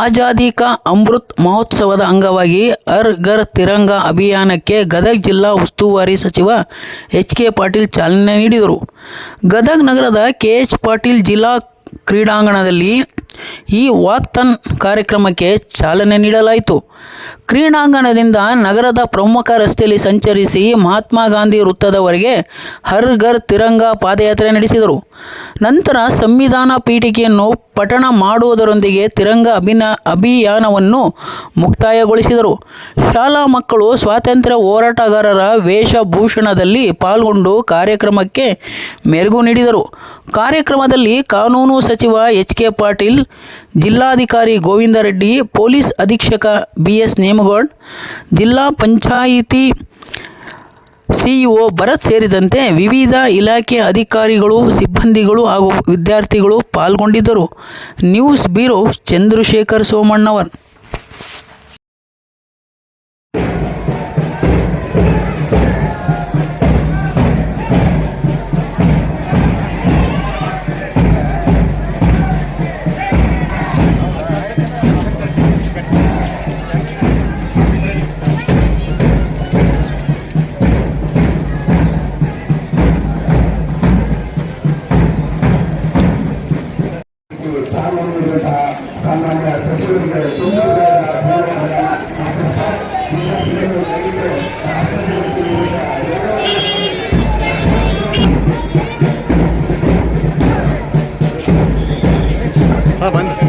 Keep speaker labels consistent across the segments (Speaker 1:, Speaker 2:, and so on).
Speaker 1: ಆಜಾದಿ ಕಾ ಅಮೃತ್ ಮಹೋತ್ಸವದ ಅಂಗವಾಗಿ ಹರ್ ಘರ್ ತಿರಂಗ ಅಭಿಯಾನಕ್ಕೆ ಗದಗ ಜಿಲ್ಲಾ ಉಸ್ತುವಾರಿ ಸಚಿವ ಎಚ್ ಕೆ ಪಾಟೀಲ್ ಚಾಲನೆ ನೀಡಿದರು. ಗದಗ ನಗರದ ಕೆ ಎಚ್ ಪಾಟೀಲ್ ಜಿಲ್ಲಾ ಕ್ರೀಡಾಂಗಣದಲ್ಲಿ ಈ ವಾಕ್ತನ್ ಕಾರ್ಯಕ್ರಮಕ್ಕೆ ಚಾಲನೆ ನೀಡಲಾಯಿತು. ಕ್ರೀಡಾಂಗಣದಿಂದ ನಗರದ ಪ್ರಮುಖ ರಸ್ತೆಯಲ್ಲಿ ಸಂಚರಿಸಿ ಮಹಾತ್ಮ ಗಾಂಧಿ ವೃತ್ತದವರೆಗೆ ಹರ್ ಘರ್ ತಿರಂಗ ಪಾದಯಾತ್ರೆ ನಡೆಸಿದರು. ನಂತರ ಸಂವಿಧಾನ ಪೀಠಿಕೆಯನ್ನು ಪಠಣ ಮಾಡುವುದರೊಂದಿಗೆ ತಿರಂಗ ಅಭಿನ, ಅಭಿಯಾನವನ್ನು ಮುಕ್ತಾಯಗೊಳಿಸಿದರು. ಶಾಲಾ ಮಕ್ಕಳು ಸ್ವಾತಂತ್ರ್ಯ ಹೋರಾಟಗಾರರ ವೇಷಭೂಷಣದಲ್ಲಿ ಪಾಲ್ಗೊಂಡು ಕಾರ್ಯಕ್ರಮಕ್ಕೆ ಮೆರುಗು ನೀಡಿದರು. ಕಾರ್ಯಕ್ರಮದಲ್ಲಿ ಕಾನೂನು ಸಚಿವ ಎಚ್ ಕೆ ಪಾಟೀಲ್, ಜಿಲ್ಲಾಧಿಕಾರಿ ಗೋವಿಂದ ರೆಡ್ಡಿ, ಪೊಲೀಸ್ ಅಧೀಕ್ಷಕ ಬಿ ಎಸ್ ನೇಮಗೌಡ್, ಜಿಲ್ಲಾ ಪಂಚಾಯಿತಿ ಸಿಇಒ ಭರತ್ ಸೇರಿದಂತೆ ವಿವಿಧ ಇಲಾಖೆ ಅಧಿಕಾರಿಗಳು ಸಿಬ್ಬಂದಿಗಳು ಹಾಗೂ ವಿದ್ಯಾರ್ಥಿಗಳು ಪಾಲ್ಗೊಂಡಿದ್ದರು. ನ್ಯೂಸ್ ಬ್ಯೂರೋ ಚಂದ್ರಶೇಖರ್ ಸೋಮಣ್ಣವರ್
Speaker 2: ನಾವು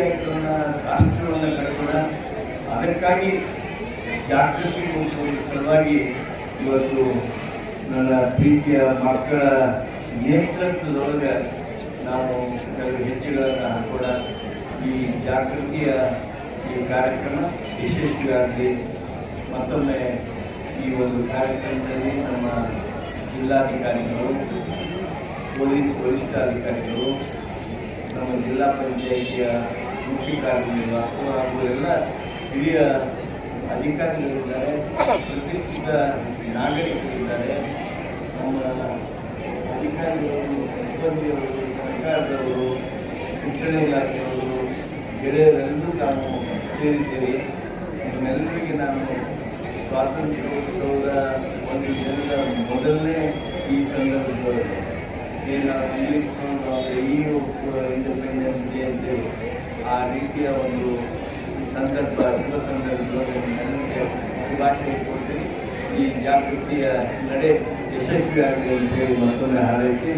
Speaker 2: ಗಟ್ಟಿಯಾಗಿರೋಣ ರಾಷ್ಟ್ರವನ್ನು ಕಟ್ಕೋಣ ಅದಕ್ಕಾಗಿ ಜಾಗೃತಿ ಮೂಡಿಸುವ ಸಲುವಾಗಿ ಇವತ್ತು ನನ್ನ ಪ್ರೀತಿಯ ಮಕ್ಕಳ ನೇತೃತ್ವದೊಳಗೆ ನಾವು ಕೆಲವು ಹೆಜ್ಜೆಗಳನ್ನು ಹಾಕೋಣ ಈ ಜಾಗೃತಿಯ ಈ ಕಾರ್ಯಕ್ರಮ ಯಶಸ್ವಿಯಾಗಲಿ ಮತ್ತೊಮ್ಮೆ ಈ ಒಂದು ಕಾರ್ಯಕ್ರಮದಲ್ಲಿ ನಮ್ಮ ಜಿಲ್ಲಾಧಿಕಾರಿಗಳು, ಪೊಲೀಸ್ ವರಿಷ್ಠಾಧಿಕಾರಿಗಳು, ನಮ್ಮ ಜಿಲ್ಲಾ ಪಂಚಾಯಿತಿಯ ಮುಖ್ಯ ಅಥವಾ ಅವರೆಲ್ಲ ಹಿರಿಯ ಅಧಿಕಾರಿಗಳಿದ್ದಾರೆ, ಪ್ರತಿಷ್ಠಿತ ನಾಗರಿಕರಿದ್ದಾರೆ. ನಮ್ಮ ಅಧಿಕಾರಿಗಳು, ಸಿಬ್ಬಂದಿಯವರು, ಸರ್ಕಾರದವರು, ಶಿಕ್ಷಣ ಇಲಾಖೆಯವರು ಗೆಳೆಯರೆಲ್ಲರೂ ನಾನು ಸೇರಿದ್ದೇವೆ ನಿಮ್ಮೆಲ್ಲರಿಗೆ ನಾನು ಸ್ವಾತಂತ್ರ್ಯೋತ್ಸವದ ಒಂದು ದಿನದ ಮೊದಲನೇ ಈ ಸಂದರ್ಭದಲ್ಲಿ ಏನು ಇಂಗ್ಲಿಷ್ ಈ ಇಂಡಿಪೆಂಡೆನ್ಸ್ ಡೇ ಅಂತೇಳಿ ಆ ರೀತಿಯ ಒಂದು ಸಂದರ್ಭ, ಶುಭ ಸಂದರ್ಭದಲ್ಲಿ ನನಗೆ ಶುಭಾಶಯ ಕೊಡ್ತೀನಿ ಈ ಜಾಗೃತಿಯ ನಡೆ ಯಶಸ್ವಿಯಾಗಲಿ ಅಂತೇಳಿ ಮತ್ತೊಮ್ಮೆ ಹಾರೈಸಿ.